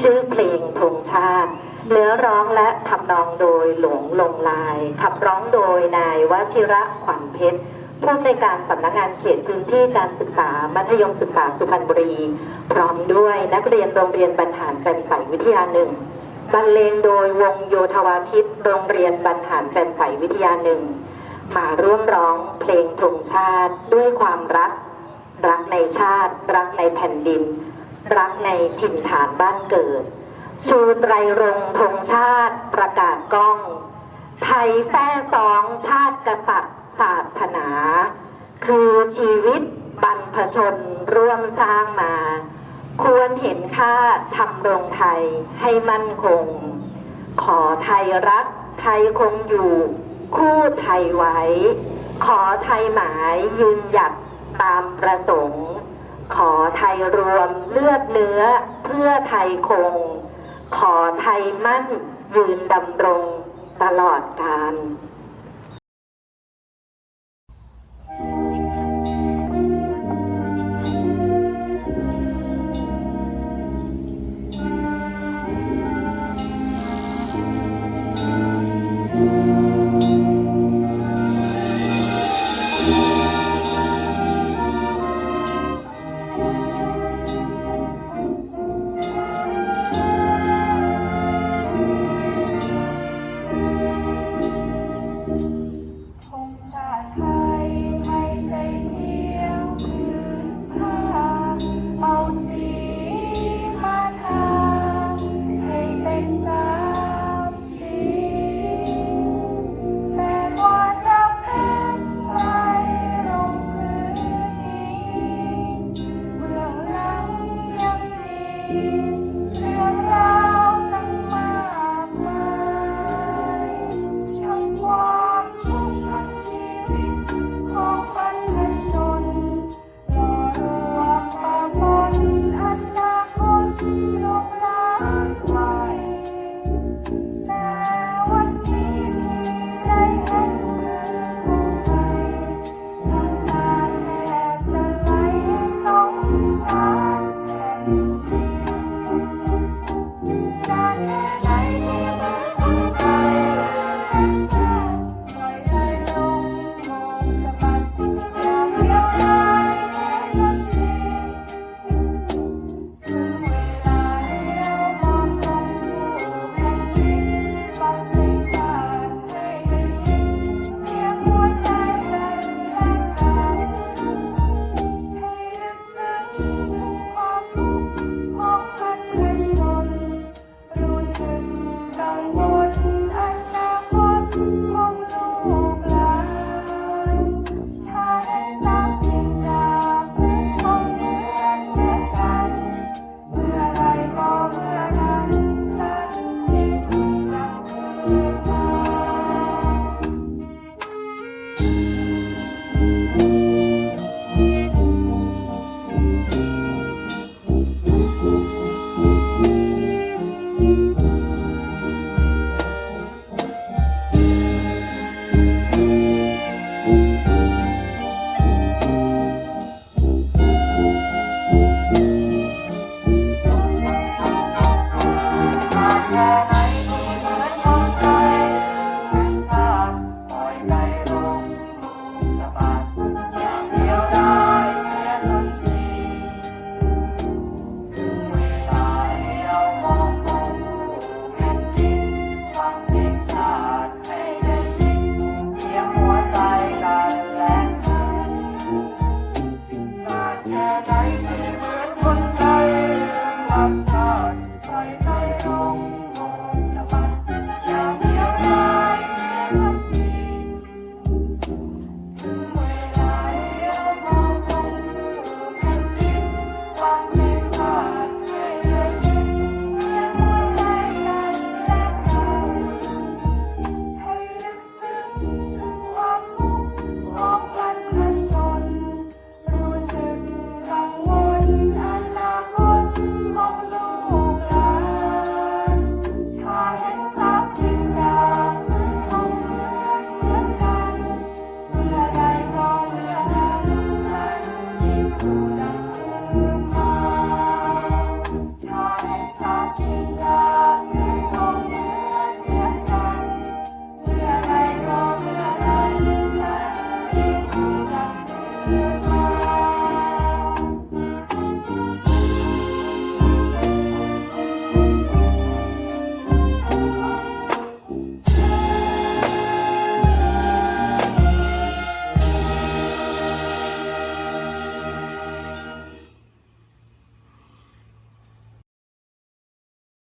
ชื่อเพลงธงชาติ เนื้อร้องและทำนองโดยหลวงลงลายขับร้องโดยนายวชิระขวัญเพชรผู้ในวยการสำนักงานเขตพื้นที่การศึกษา มัธยมศึกษาสุพรรณบุรี พร้อมด้วยนักเรียนโรงเรียนบรรหารจันใสวิทยาหนึ่งบรรเลงโดยวงโยธวาทิตโรงเรียนบรรหารจันใสวิทยาหนึ่งมาร่วมร้องเพลงธงชาติด้วยความรัก รักในชาติ รักในแผ่นดิน รักในถิ่นฐานบ้านเกิด ชูไตรรงธงชาติประกาศก้อง ไทยแท้สองชาติกษัตริย์ศาสนา คือชีวิตบรรพชนร่วมสร้างมา ควรเห็นค่าทำรงไทยให้มั่นคง ขอไทยรักไทยคงอยู่ คู่ไทยไว้ ขอไทยหมายยืนหยัดตามประสงค์ ขอไทยรวมเลือดเนื้อเพื่อไทยคง ขอไทยมั่นยืนดำรงตลอดกาล